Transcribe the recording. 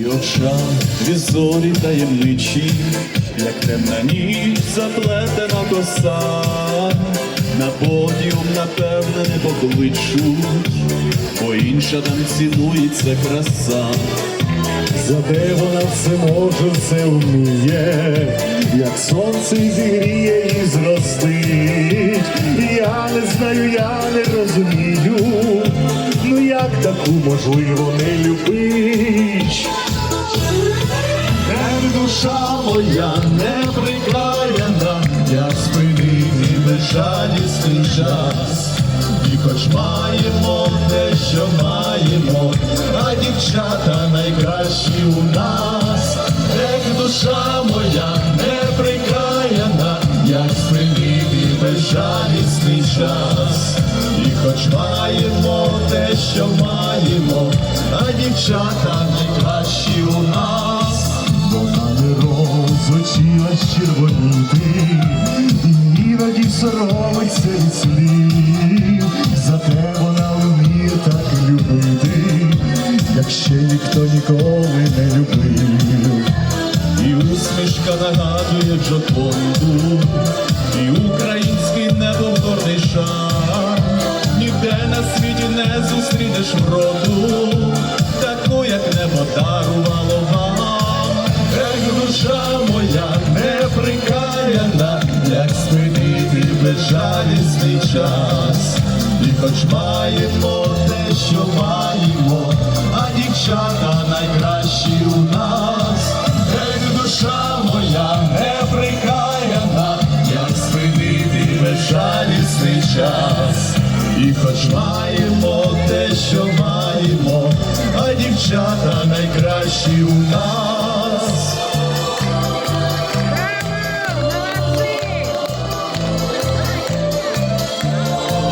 І очам дві зорі таємничі, як темна ніч заплетена коса, на подіум, напевне, не покличуть, бо інша там цінується краса. Зате вона все може, все вміє, як сонце зігріє і зростить. Я не знаю, я не розумію, ну як таку можливо не любить. Душа моя не прикраєна, я спинити безжалісний час. І хоч маємо те, що маємо, а дівчата найкращі у нас, як душа моя не прикраєна, як спинити безжалісний час. І хоч маємо те, що маємо, а дівчата червоніти, іноді соромиться від слів, зате вона вміє так любити, як ще ніхто ніколи не любив. І усмішка нагадує Джоконду, і український в горний. Безжалісний час. І хоч маємо те, що маємо, а дівчата найкращі у нас. Як душа моя не прикаяна, як спинити безжалісний час. І хоч маємо те, що маємо, а дівчата найкращі у нас.